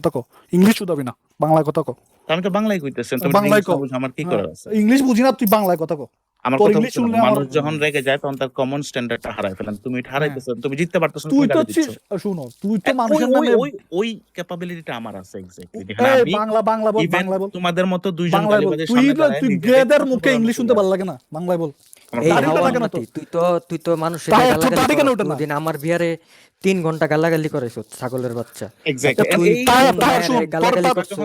কথা কো ইংলিশ শুধাবি না বাংলায় কথা কো আমি তো বাংলায় কইতেছেন তুমি বাংলায় কও। আমার কি হ্যাঁ, করার আছে? ইংলিশ বুঝি না তুই বাংলায় কথা কো আমার কথা ইংলিশ শুনলে মানুষ যখন রেগে যায় তখন তার কমন স্ট্যান্ডার্ডটা হারায় ফেলেন। তুমি এটা হারাইতেছো তুমি জিততে পারতেছো তুই তো। শুনো তুই তো মানুষের নামে ওই ওই ক্যাপাবিলিটিটা আমার আছে এক্স্যাক্টলি এই বাংলা বাংলা বল বাংলায় বল। তোমাদের মতো দুইজন গালিবাজের তুই সামনে তুই গেদের মুখে ইংলিশ শুনতে ভালো লাগে না বাংলায় বল। তুই তো তুই তো মানুষের আমার বিয়ারে তিন ঘণ্টা গালাগালি করেছ ছাগলের বাচ্চা। তার-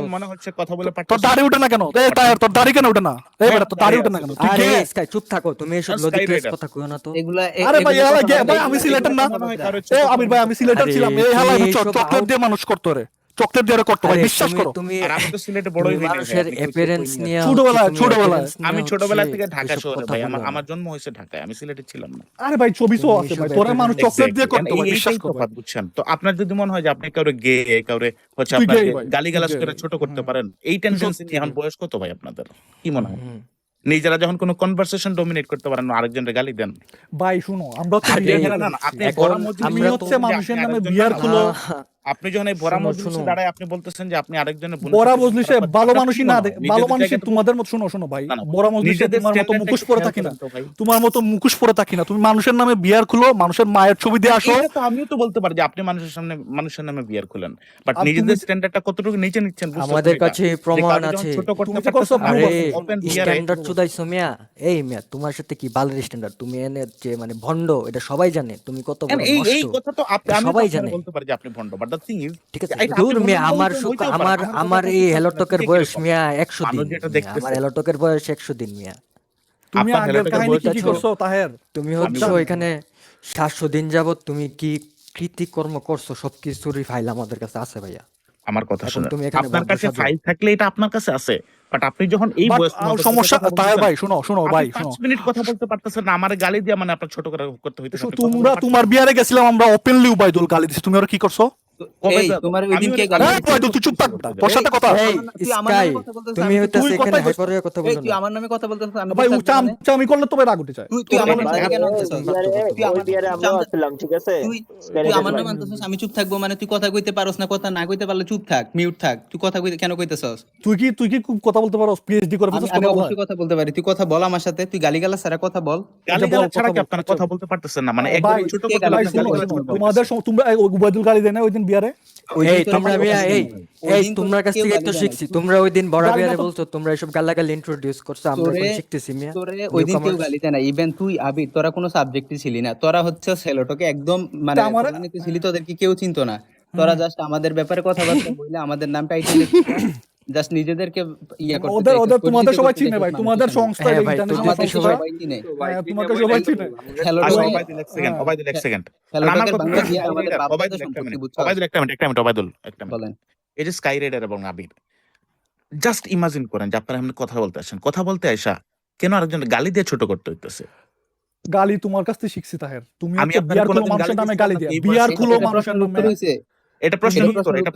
মনে হচ্ছে কথা বলে দাড়ি উঠে না কেন? এই তোর দাড়ি কেন উঠে না? এই বেটা তোর দাড়ি উঠে না কেন? আরে স্কাই চুপ থাকো তুমি এসব লজিক কথা কইও না তো। আরে ভাই ভাই আমি সিলেটের না। এ আমির ভাই আমি সিলেটের ছিলাম। এই হেলা দিয়ে মানুষ করতো রে। চকলেট দিয়ে করতো আরে, বিশ্বাস করো। তুমি আর আমি তো সিলেটে বড়ই হই মানুষের অ্যাপিয়ারেন্স নিয়ে না। ছোটবেলায়, হচ্ছে তুমি ছোটবেলায়। appearance নিয়ে আমি ছোটবেলা থেকে ঢাকা শহরে ভাই আমার আমার জন্ম হয়েছে ঢাকায় আমি সিলেটে ছিলাম না। আরে ভাই আছে ভাই তোরা মানুষ চকলেট দিয়ে. করতো এই- বিশ্বাস করো বুঝছেন? তো আপনার যদি মনে হয় যে আপনি কাউরে গে কাউরে হচ্ছে তুই আপনাকে গালি গালাজ করে ছোট করতে পারেন। এই টেন্ডেন্সি নিয়ে এখন বয়স কত ভাই আপনাদের কি মনে হয়? নিজেরা যখন কোনো কনভারসেশন ডমিনেট করতে পারেন না আরেকজনের গালি দেন। ভাই শুনো আমরা না, আপনি আমরা হচ্ছে মানুষের নামে বিয়ার খুলো। আপনি যখন এই ভরা মজলিসে দাঁড়ায় আপনি বলতেছেন যে আপনি আরেকজনের বড়া মজলিসে ভালো মানুষই না? ভালো মানুষই তোমাদের মতো শুনো শোনো ভাই। না, মজলিসে তোমার মতো মুখোশ পরে থাকি না। তোমার মতো মুখোশ পরে থাকি না। তুমি মানুষের নামে বিয়ার খুলো মানুষের মায়ের ছবি দিয়ে আসো। তো আমিও তো বলতে পারি যে আপনি মানুষের সামনে মানুষের নামে বিয়ার খুলেন। বাট নিজেদের স্ট্যান্ডার্ডটা কতটুকু নিচে নিচ্ছেন আমাদের কাছে প্রমাণ আছে। ছোট করতে স্ট্যান্ডার্ড চুদাইছো মিয়া। এই মিয়া তোমার সাথে কি বালের স্ট্যান্ডার্ড তুমি এনে যে মানে ভন্ড এটা সবাই জানে। তুমি কত বড় এই কথা তো আপনি সবাই সবাই জানে। বলতে পারি যে আপনি ভন্ড বাট দ্য থিং ইজ ঠিক আছে দূর মিয়া আমার বলতে সুখ- হইতেও পারে। আমার আমার আমার এই হেলোটকের বয়স মিয়া একশো দিন। আমার হেলোটকের বয়স মিয়া। তুমি আগের কাহিনী কি কি করছ তাহের? তুমি হচ্ছে ওইখানে সাতশো দিন যাবত তুমি কি কৃতিকর্ম করছ? সবকিছুরই ফাইল আমাদের কাছে আছে ভাইয়া। আমার কথা শুনুন তুমি এখানে আপনার কাছে ফাইল থাকলে এটা আপনার কাছে আছে বাট আপনি যখন এই বয়স সমস্যা তাহের ভাই শুনো শুনো ভাই শুনো। মিনিট কথা বলতে পারতেছেন না আমার গালি দিয়ে মানে আপনার ছোট করে করতে হইতে তোমরা তোমার বিয়ারে গেছিলাম আমরা ওপেনলি উবাইদুল গালি দিছি। তুমি ওরা কি করছ? এই, তোমার ওই দিন কে গালি এই, উবাইদুল তুই চুপ থাক বেটা, তোর সাথে কথা। এই তুই আমার নামে কথা বলতেছিস, আমি- করলে রাগ উঠে যায়। চুপ থাকব মানে তুই কথা কইতে পারোস না কথা না কইতে পারলে চুপ থাক মিউট থাক। তুই কথা কইতে কেন কইতেছস? তুই কি তুই কি খুব কথা বলতে পারো পিএইচডি করে আমি অবশ্যই কথা বলতে পারি। তুই কথা বল আমার সাথে তুই গালিগালাজ ছাড়া কথা বল। গালি ছাড়া কি কথা বল, আপনারা কথা বলতে পারতেছেন না? মানে একদম ছোট কথা গালি গালি গালি তোমাদের তোমরা এই গালি দেয় না ওই দিন বিয়ারে এই তোমরা আমার মিয়া এই এই তোমরা কাছ থেকে তো শিখছি। তোমরা ওই দিন বড় বিয়ারে বলছো তোমরা এসব গালাগালি ইন্ট্রোডিউস করছ আমরা শিখতেছি মিয়া। তোরে ওই দিন কেউ গালিতে না ইভেন তুই আবি তোরা কোনো সাবজেক্টই ছিলি না। তোরা হচ্ছে সেলোটোকে একদম মানে ছিলি তোদেরকে কেউ চিনতো না। তোরা জাস্ট আমাদের ব্যাপারে কথাবার্তা বললে আমাদের নাম টাইটেল জাস্ট নিজেদেরকে ইয়া করতে ওদের ওদের তোমাদের সবাই চিনে ভাই। তোমাদের সংস্থা হ্যাঁ ইন্টারন্যাশনাল তোমাদের সংস্থা সবাই চিনে হ্যাঁ, তোমাকে সবাই চিনে। হ্যালো এক সেকেন্ড হ্যাঁ, এক সেকেন্ড বাংলা দিয়ে আমাদের ওবায়দুল একটা সম্পত্তি বুঝছ? ওবায়দুল একটা মিনিট একটা মিনিট ওবায়দুল একটা মিনিট। বলেন। এই যে স্কাই রাইডার এবং আবির জাস্ট ইমাজিন করেন যে আপনারা এমনি কথা বলতে আসেন কথা বলতে আসা কেন আরেকজন গালি দিয়ে ছোট করতে হইতেছে? গালি তোমার কাছ থেকে শিখছি তাহের। তুমি আমি আপনার মানুষের গালি নামে গালি দিয়া। বিয়ার খুলো মানুষের নামে উত্তর হইছে? এটা প্রশ্নের উত্তর এটা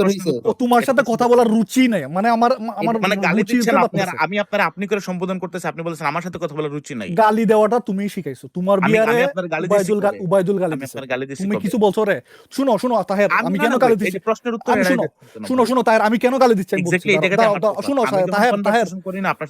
তোমার সাথে কথা বলার রুচি নেই। মানে আমার আমার মানে গালি দিচ্ছেন হতে আপনি আর পারতেছে। আমি আপনার আপনি করে সম্বোধন করতেছি আপনি বলেছেন আমার সাথে কথা বলার রুচি নাই। গালি দেওয়াটা তুমি শিখাইছো। তোমার বিয়ারে আপনার গালি উবাইদুল? উবাইদুল গালি দিছে। আপনার গালি দিছি তুমি কিছু বলছো রে? শুনো শুনো তাহের আমি কেন গালি দিচ্ছি প্রশ্নের উত্তর শুনো, শুনো শুনো তাহের আমি কেন গালি দিচ্ছি? আমি বলছি। শুনো তাহের তাহের। করি না? আপনার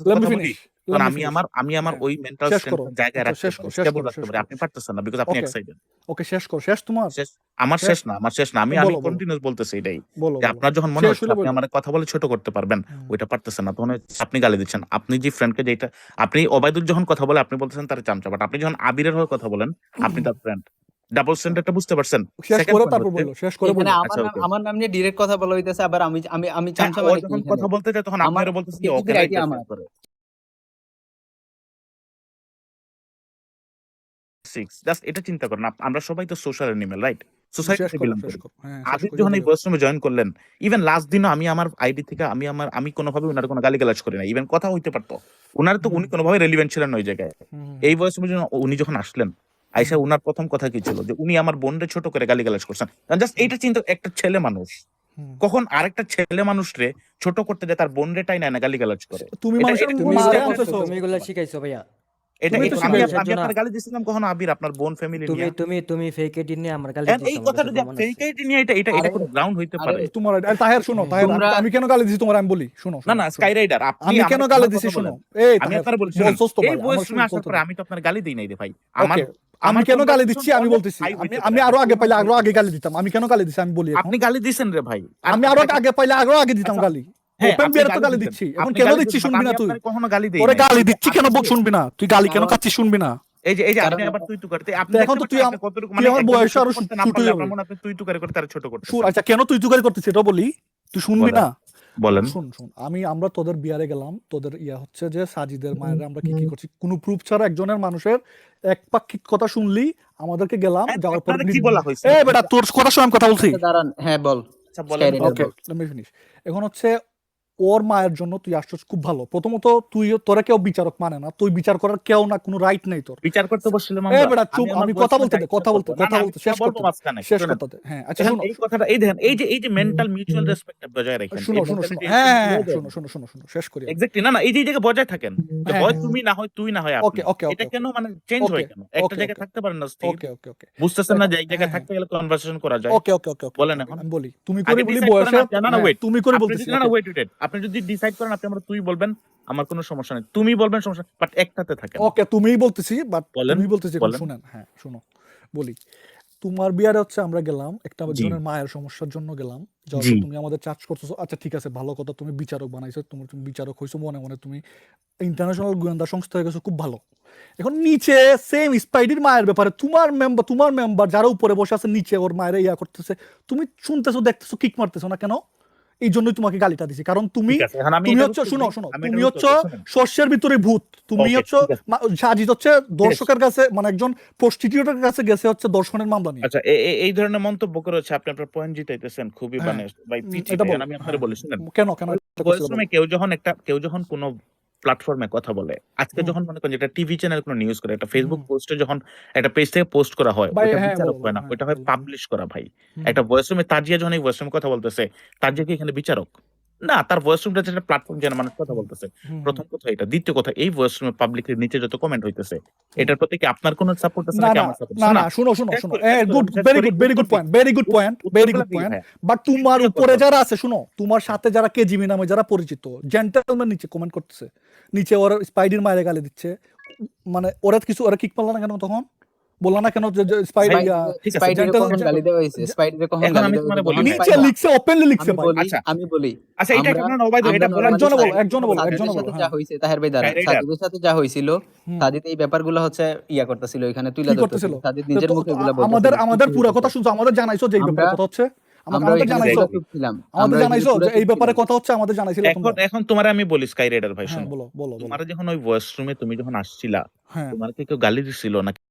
আমি আমার আমি আমার ওই মেন্টাল জায়গায় রাখতে রাখতে পারি। আপনি পারতেছেন না? বিকজ আপনি এক্সাইটেড ওকে শেষ কর শেষ তোমার? আমার শেষ- না আমার শেষ না। আমি আমি। কন্টিনিউস বলতেছি এটাই। যে আপনার যখন মনে হচ্ছে আপনি আমার কথা বলে ছোট করতে পারবেন ওইটা পারতেছেন না। তখন আপনি গালি দিচ্ছেন। আপনি যে ফ্রেন্ডকে যেটা আপনি ওবায়দুল যখন কথা বলে আপনি বলতেছেন তার চামচা বাট আপনি যখন আবিরের হয়ে কথা বলেন আপনি তার ফ্রেন্ড ডাবল স্ট্যান্ডার্ডটা বুঝতে পারছেন? শেষ করে তারপর বলো শেষ করে এখানে বলো। আমার আচ্ছা, নাম আমার নাম নিয়ে ডিরেক্ট কথা বলা হইতেছে আবার আমি আমি আমি হ্যাঁ, চামচা মানে? কথা বলতে চায় তখন আমার- আপনারা বলতেছেন ওকে রাইট আমার। সিক্স জাস্ট এটা চিন্তা করেন আমরা সবাই তো সোশ্যাল অ্যানিমেল রাইট সোসাইটি শেষ থেকে করো বিলং করি আবির যখন এই জয়েন করলেন ইভেন লাস্ট দিনও আমি আমার আইডি থেকে আমি আমার আমি কোনোভাবে ওনার কোনো গালিগালাজ করি না ইভেন কথা হইতে পারতো। ওনার তো উনি কোনোভাবে রেলিভেন্ট ছিলেন ওই জায়গায়। এই উনি যখন আসলেন আইসা উনার প্রথম কথা কি ছিল? যে উনি আমার বোনরে ছোট করে গালিগালাজ করছেন। জাস্ট এইটা চিন্তা একটা ছেলে মানুষ। কখন আরেকটা ছেলে মানুষ রে ছোট করতে যায় তার বোন রে টাই না গালিগালাজ করে। তুমি মানুষের তুমি এগুলা শিখাইছো ভাইয়া। এটা আমি আমি আপনার গালি দিছিলাম কখনো আবির আপনার বোন ফ্যামিলি নিয়ে। তুমি তুমি ফেক আইডি নিয়ে আমার গালি দিছো এই কথাটা যে ফেক আইডি নিয়ে এটা এটা এটা কোনো গ্রাউন্ড হইতে পারে। তোমার তাহের শোনো তাহের আমি কেন গালি দিছি তোমার? আমি বলি শোনো না না স্কাই রাইডার আপনি আমি কেন গালি দিছি শোনো। এই আমি আপনার বলছি তো এই বয়স শুনে আসার পরে আমি তো আপনার গালি দেই নাই রে ভাই। আমার আমি কেন গালি দিচ্ছি? আমি বলতেছি আমি। আরও আগে পাইলে আরও আগে গালি দিতাম। আমি কেন গালি দিছি? আমি বলি আপনি গালি দিছেন রে ভাই। আমি আরও আগে পাইলে আরও আগে দিতাম আচ্ছা, গালি। ওপেন বিয়ারে তো গালি দিচ্ছি। এখন কেন দিচ্ছি শুনবি না তুই? কখনো গালি দেই নাই। গালি দিচ্ছি কেন? আপনি- শুনবি না। তুই গালি কেন শুনবি না? এই যে এই যে আপনি আবার তুই তুকার আপনি এখন তো তুই কতটুকু মানে আমার বয়সে আরও ছোট হয়ে মনে আপনি তুই তুকারি করে তারা ছোট করতে শুন আচ্ছা কেন তুই তুই করতেছিস এটা বলি। তুই শুনবি না? বলেন। শুন শুন আমি আমরা তোদের বিয়ারে গেলাম। তোদের ইয়া হচ্ছে যে সাজিদের মায়ের আমরা কি কি করছি? কোনো প্রুফ ছাড়া একজনের মানুষের এক পাক্ষিক কথা শুনলি আমাদেরকে গেলাম হ্যাঁ, যাওয়ার পর কি বলা হয়েছে? এ বেটা তোর কথা শুনে আমি কথা বলছি। আচ্ছা, দাঁড়ান হ্যাঁ বল। আচ্ছা বলেন। ওকে লেট মি ফিনিশ এখন হচ্ছে ওর মায়ের জন্য তুই আসছিস খুব ভালো। প্রথমত তুই তোরা কেউ বিচারক মানে না তুই বিচার করার কেউ না কোনো রাইট নেই তোর। বিচার করতে বসছিলাম এ আমরা। বেটা চুপ আমি কথা বলতে দে কথা বলতে কথা বলতে শেষ করতে শেষ করতে দে। হ্যাঁ আচ্ছা শুনো এই কথাটা এই দেখেন এই যে এই যে মেন্টাল মিউচুয়াল রেসপেক্ট বজায় রাখেন শুনো শুনো শুনো হ্যাঁ হ্যাঁ, শোনো শোনো শোনো শোনো শেষ করি এক্স্যাক্টলি না না এই যে জায়গায় বজায় থাকেন হ্যাঁ, হয় হ্যাঁ। তুমি না হয় তুই না হয় আপনি। ওকে ওকে এটা কেন মানে চেঞ্জ হয় কেন? একটা জায়গায় থাকতে পারেন না স্থির। ওকে ওকে ওকে বুঝতেছেন না যে এই জায়গায় থাকতে গেলে কনভারসেশন করা যায়? ওকে ওকে ওকে বলেন এখন। আমি বলি তুমি করে বলি বয়সে না, না, wait. তুমি করে বলতেছি না না ওয়েট ওয়েট আপনি যদি ডিসাইড করেন আপনি আমরা তুই বলবেন আমার কোনো সমস্যা নেই। তুমি বলবেন সমস্যা বাট একটাতে থাকেন। ওকে তুমিই বলতেছি বাট তুমি বলতেছি শুনেন হ্যাঁ শুনো বলি। তোমার বিয়ারে হচ্ছে আমরা গেলাম একটা জনের মায়ের সমস্যার জন্য গেলাম। তুমি আমাদের চার্জ করতেছো। আচ্ছা ঠিক আছে ভালো কথা তুমি বিচারক বানাইছো তুমি তুমি বিচারক হইছো মনে মনে তুমি ইন্টারন্যাশনাল গোয়েন্দা সংস্থা হয়ে গেছো খুব ভালো। এখন নিচে সেম স্পাইডির মায়ের ব্যাপারে তোমার মেম্বার তোমার মেম্বার যারা উপরে বসে আছে নিচে ওর মায়ের ইয়া করতেছে তুমি শুনতেছো দেখতেছো কিক মারতেছো না কেন? এই জন্যই তোমাকে গালিটা দিছি কারণ তুমি তুমি হচ্ছে শুনো শুনো তুমি হচ্ছে। শস্যের ভিতরে ভূত তুমি হচ্ছে সাজিত সাজিদ হচ্ছে দর্শকের কাছে মানে একজন প্রস্টিটিউটের কাছে গেছে হচ্ছে দর্শনের মামলা নিয়ে আচ্ছা এই ধরনের মন্তব্য করে হচ্ছে আপনি আপনার পয়েন্ট জিতাইতেছেন খুবই হ্যাঁ। মানে ভাই বল। আমি আপনারে। বলি শুনেন কেন কেন? পরিশ্রমে কেউ যখন একটা কেউ যখন কোনো প্ল্যাটফর্মে কথা বলে। আজকে যখন মনে করেন যেটা টিভি চ্যানেল কোনো নিউজ করে একটা ফেসবুক পোস্টে যখন একটা পেজ থেকে পোস্ট করা হয় ওটা হ্যাঁ, বিচারক হয় না হ্যাঁ, ওটা হয় পাবলিশ করা ভাই। একটা ভয়েস রুমে তাজিয়া যখন এই ভয়েস রুমে কথা বলতেছে তাজিয়া কি এখানে বিচারক? না তার ভয়েস রুমটা যেটা প্ল্যাটফর্ম যেন মানুষ কথা বলতেছে। প্রথম কথা এটা। দ্বিতীয় কথা এই ভয়েস রুমে পাবলিকের নিচে যত কমেন্ট হইতেছে এটার প্রতি কি আপনার কোনো সাপোর্ট আছে নাকি আমার সাপোর্ট না না শুনো শুনো শুনো good very good very good point very good point very good point. But তোমার উপরে যারা আছে শুনো তোমার সাথে যারা কেজিবি নামে যারা পরিচিত জেন্টেলম্যান নিচে কমেন্ট করতেছে। নিচে ওরা স্পাইডির মায়ের গালি দিচ্ছে। মানে ওরা কিছু ওরা কিক পারল না কেন তখন? বলল না কেন আমি? বলি, নিচে লিখছে ওপেনলি লিখছে আমি ভাই বলি আচ্ছা। আমি বলি। আচ্ছা এটা আমরা- কেন নবাই আমরা এটা বলেন normally একজনে বলো, সাজিদের একজনে বলো, সাথে একজনে বলো, যা হ্যাঁ। তাহের ভাই দাঁড়ান। Sky সাথে যা হয়েছিল হুম। এই ব্যাপারগুলো হচ্ছে ইয়া করতেছিল এখানে তুলে ধরতেছিল। করতেছিল? নিজের মুখে তো আমাদের পুরো কথা শুনছো আমাদের জানাইছো যে এই ব্যাপারে কথা হচ্ছে। এখানে জানাইছো। পুরা চুপ ছিলাম আমাদের আমরা জানাইছো এখানে যে পুরা এই ব্যাপারে কথা হচ্ছে আমাদের জানাইছিল এখন এখন তোমার আমি বলি স্কাই রাইডার ভাই হ্যাঁ তোমার যখন ওই ভয়েস রুমে তুমি যখন আসছিলা হ্যাঁ। তোমার কেউ গালি দিছিল? নাকি